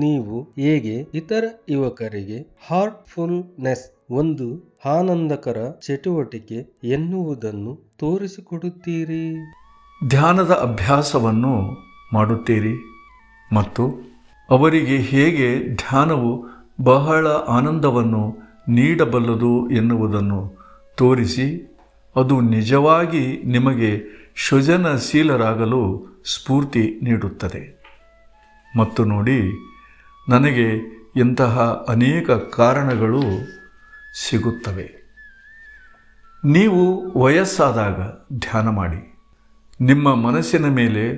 ನೀವು ಹೇಗೆ ಇತರ ಯುವಕರಿಗೆ ಹಾರ್ಟ್ಫುಲ್ನೆಸ್ ಒಂದು ಆನಂದಕರ ಚಟುವಟಿಕೆ ಎನ್ನುವುದನ್ನು ತೋರಿಸಿಕೊಡುತ್ತೀರಿ? ಧ್ಯಾನದ ಅಭ್ಯಾಸವನ್ನು ಮಾಡುತ್ತೀರಿ ಮತ್ತು ಅವರಿಗೆ ಹೇಗೆ ಧ್ಯಾನವು ಬಹಳ ಆನಂದವನ್ನು ನೀಡಬಲ್ಲದು ಎನ್ನುವುದನ್ನು ತೋರಿಸಿ, ಅದು ನಿಜವಾಗಿ ನಿಮಗೆ ಸೃಜನಶೀಲರಾಗಲು ಸ್ಫೂರ್ತಿ ನೀಡುತ್ತದೆ. ಮತ್ತು ನೋಡಿ ನನಗೆ ಇಂತಹ ಅನೇಕ ಕಾರಣಗಳು ಸಿಗುತ್ತವೆ. ನೀವು ವಯಸ್ಸಾದಾಗ ಧ್ಯಾನ ಮಾಡಿ. ನಿಮ್ಮ ಮನಸ್ಸಿನ ಮೇಲೆ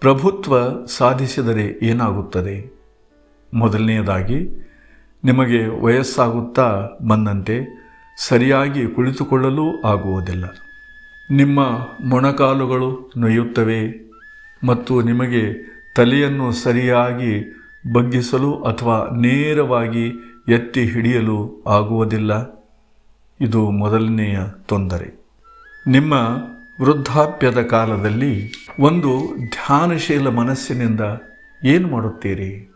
ಪ್ರಭುತ್ವ ಸಾಧಿಸಿದರೆ ಏನಾಗುತ್ತದೆ? ಮೊದಲನೆಯದಾಗಿ, ನಿಮಗೆ ವಯಸ್ಸಾಗುತ್ತಾ ಬಂದಂತೆ ಸರಿಯಾಗಿ ಕುಳಿತುಕೊಳ್ಳಲು ಆಗುವುದಿಲ್ಲ. ನಿಮ್ಮ ಮೊಣಕಾಲುಗಳು ನೋಯುತ್ತವೆ ಮತ್ತು ನಿಮಗೆ ತಲೆಯನ್ನು ಸರಿಯಾಗಿ ಬಗ್ಗಿಸಲು ಅಥವಾ ನೇರವಾಗಿ ಎತ್ತಿ ಹಿಡಿಯಲು ಆಗುವುದಿಲ್ಲ. ಇದು ಮೊದಲನೆಯ ತೊಂದರೆ. ನಿಮ್ಮ ವೃದ್ಧಾಪ್ಯದ ಕಾಲದಲ್ಲಿ ಒಂದು ಧ್ಯಾನಶೀಲ ಮನಸ್ಸಿನಿಂದ ಏನು ಮಾಡುತ್ತೀರಿ?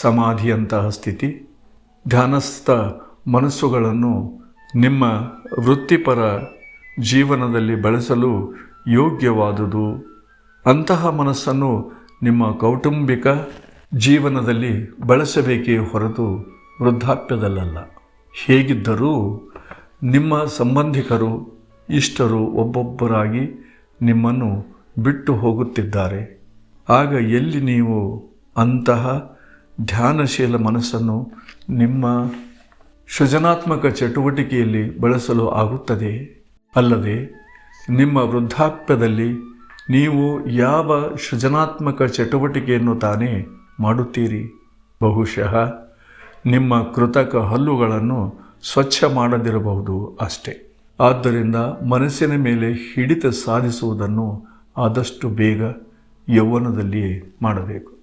ಸಮಾಧಿಯಂತಹ ಸ್ಥಿತಿ? ಧ್ಯಾನಸ್ಥ ಮನಸ್ಸುಗಳನ್ನು ನಿಮ್ಮ ವೃತ್ತಿಪರ ಜೀವನದಲ್ಲಿ ಬಳಸಲು ಯೋಗ್ಯವಾದುದು? ಅಂತಹ ಮನಸ್ಸನ್ನು ನಿಮ್ಮ ಕೌಟುಂಬಿಕ ಜೀವನದಲ್ಲಿ ಬಳಸಬೇಕೇ ಹೊರತು ವೃದ್ಧಾಪ್ಯದಲ್ಲಲ್ಲ. ಹೇಗಿದ್ದರೂ ನಿಮ್ಮ ಸಂಬಂಧಿಕರು, ಇಷ್ಟರು ಒಬ್ಬೊಬ್ಬರಾಗಿ ನಿಮ್ಮನ್ನು ಬಿಟ್ಟು ಹೋಗುತ್ತಿದ್ದಾರೆ. ಆಗ ಎಲ್ಲಿ ನೀವು ಅಂತಹ ಧ್ಯಾನಶೀಲ ಮನಸ್ಸನ್ನು ನಿಮ್ಮ ಸೃಜನಾತ್ಮಕ ಚಟುವಟಿಕೆಯಲ್ಲಿ ಬಳಸಲು ಆಗುತ್ತದೆ? ಅಲ್ಲದೆ ನಿಮ್ಮ ವೃದ್ಧಾಪ್ಯದಲ್ಲಿ ನೀವು ಯಾವ ಸೃಜನಾತ್ಮಕ ಚಟುವಟಿಕೆಯನ್ನು ತಾನೇ ಮಾಡುತ್ತೀರಿ. ಬಹುಶಃ ನಿಮ್ಮ ಕೃತಕ ಹಲ್ಲುಗಳನ್ನು ಸ್ವಚ್ಛ ಮಾಡದಿರಬಹುದು ಅಷ್ಟೇ. ಆದ್ದರಿಂದ ಮನಸ್ಸಿನ ಮೇಲೆ ಹಿಡಿತ ಸಾಧಿಸುವುದನ್ನು ಆದಷ್ಟು ಬೇಗ ಯೌವನದಲ್ಲಿಯೇ ಮಾಡಬೇಕು.